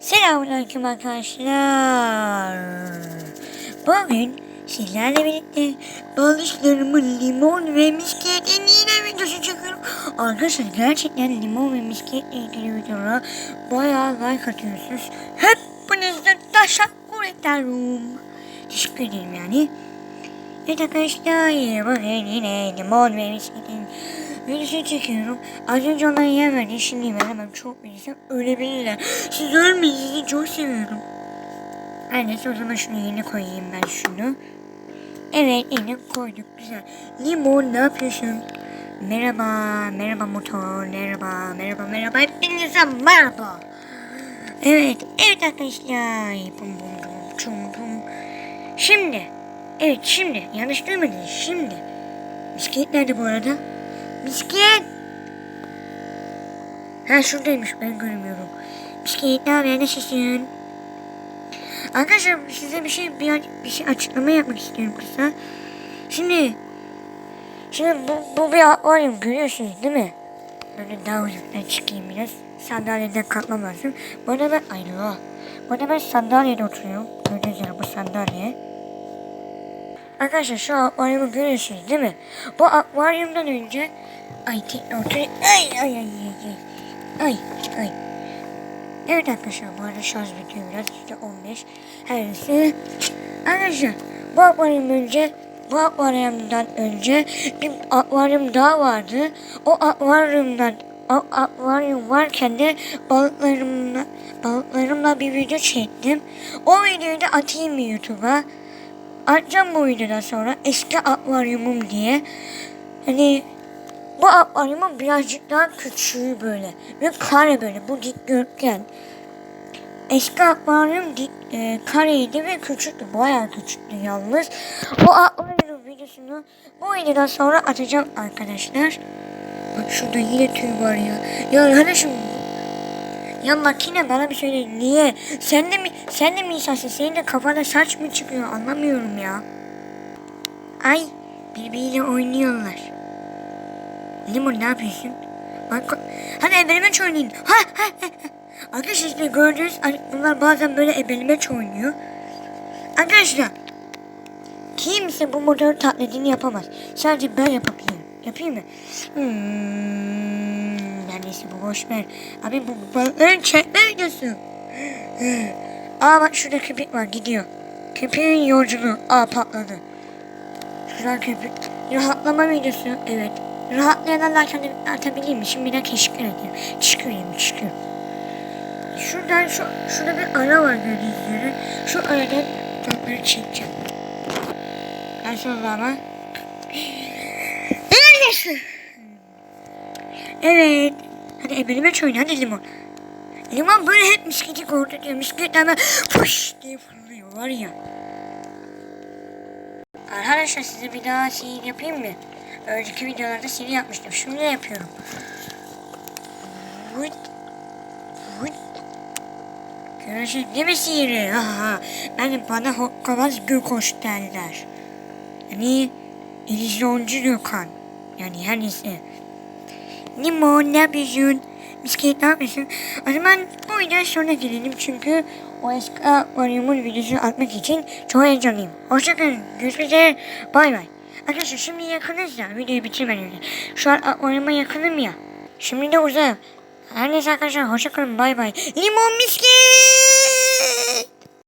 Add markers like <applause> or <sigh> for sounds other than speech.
Selamünaleyküm arkadaşlar. Bugün sizlerle birlikte balışlarımın limon ve misketiyle videosu çekiyorum. Arkadaşlar gerçekten limon ve misketle ilgili videolara bayağı like atıyorsunuz. Hepinize teşekkür ederim. Teşekkür ederim yani. Evet arkadaşlar bugün yine limon ve misketin videosu çekiyorum. Az önce onları yer verdi. Şimdi veremem. Çok bilirsem ölebilirler. Siz ölmeyin. Sizi çok seviyorum. Neyse o zaman şunu yerine koyayım ben şunu. Evet yerine koyduk. Güzel. Limon ne yapıyorsun? Merhaba. Merhaba motor. Merhaba. Merhaba. Merhaba. Hepinize merhaba. Evet. Evet arkadaşlar. Bum bum bum. Çum bum. Şimdi. Evet şimdi. Yanlış duymadınız. Şimdi. Bisiklet nerede bu arada? Bisiklet. Ha şuradaymış ben görmüyorum. Bisiklet ne haber nasılsın? Arkadaşlar size bir şey bir, bir şey açıklama yapmak istiyorum kısa. Şimdi Şimdi bu, bu bir akvaryum görüyorsunuz değil mi? Böyle daha uzaktan çıkayım biraz. Sandalyeden kalkmam lazım. Bu arada ben ay Allah. Bu arada ben sandalyede oturuyorum. Gördüğünüz üzere bu sandalye. Arkadaşlar şu akvaryumu görüyorsunuz değil mi? Bu akvaryumdan önce ay oturuyor. Ay ay ay ay ay. Ay ay. Evet arkadaşlar bu arada şarj bitiyor biraz. İşte 15. Her neyse. Arkadaşlar bu akvaryum önce bu akvaryumdan önce bir akvaryum daha vardı. O akvaryumdan o akvaryum varken de balıklarımla balıklarımla bir video çektim. O videoyu da atayım YouTube'a. Atacağım bu videodan sonra eski akvaryumum diye. Hani bu akvaryumun birazcık daha küçüğü böyle. Ve kare böyle. Bu dikdörtgen. Eski akvaryum dik, e, kareydi ve küçüktü. Bayağı küçüktü yalnız. Bu akvaryum videosunu bu videodan sonra atacağım arkadaşlar. Bak şurada yine tüy var ya. Ya arkadaşım ya makine bana bir söyle niye? Sen de mi sen de mi insansın? Senin de kafana saç mı çıkıyor? Anlamıyorum ya. Ay birbiriyle oynuyorlar. Limon ne yapıyorsun? Bak, hadi ebelemeç oynayın. Ha, ha, ha. Arkadaşlar gördüğünüz hani bunlar bazen böyle ebelemeç oynuyor. Arkadaşlar kimse bu motor taklidini yapamaz. Sadece ben yapabilirim. Yapayım mı? Hmm, her neyse bu boş ver. Abi bu balıkların çekme videosu. <gasps> Aa bak şurada köpek var gidiyor. Köpeğin yolculuğu. Aa patladı. Şuradan köpek. Rahatlama videosu. Evet. Rahatlayan like atabilir mi? Şimdi bir teşekkür. Teşekkür ederim. Teşekkür Şuradan şu, şurada bir ara var gördüğünüz üzere. Şu aradan topları çekeceğim. Sonra ama. Neredesin? Evet. Hadi ebelime çoğun hadi limon. Limon böyle hep misketi korkutuyor. Misket hemen fış diye fırlıyor var ya. Arkadaşlar size bir daha şey yapayım mı? Önceki videolarda seni yapmıştım. Şimdi yapıyorum. Vıt. Vıt. Görüşürüz değil mi sihiri? Ha ha. Ben bana hokkabaz Gökoş derler. Yani illüzyoncu Gökhan. Yani her neyse. Limon ne yapıyorsun? Misket ne yapıyorsun? O zaman bu videoya sonra girelim çünkü o eski akvaryumun videosunu atmak için çok heyecanlıyım. Hoşçakalın. Görüşmek üzere. Bay bay. Arkadaşlar şimdi yakınız ya. Videoyu bitirmeden önce. Şu an akvaryuma yakınım ya. Şimdi de uzağım. Her neyse arkadaşlar hoşçakalın. Bay bay. Limon misket.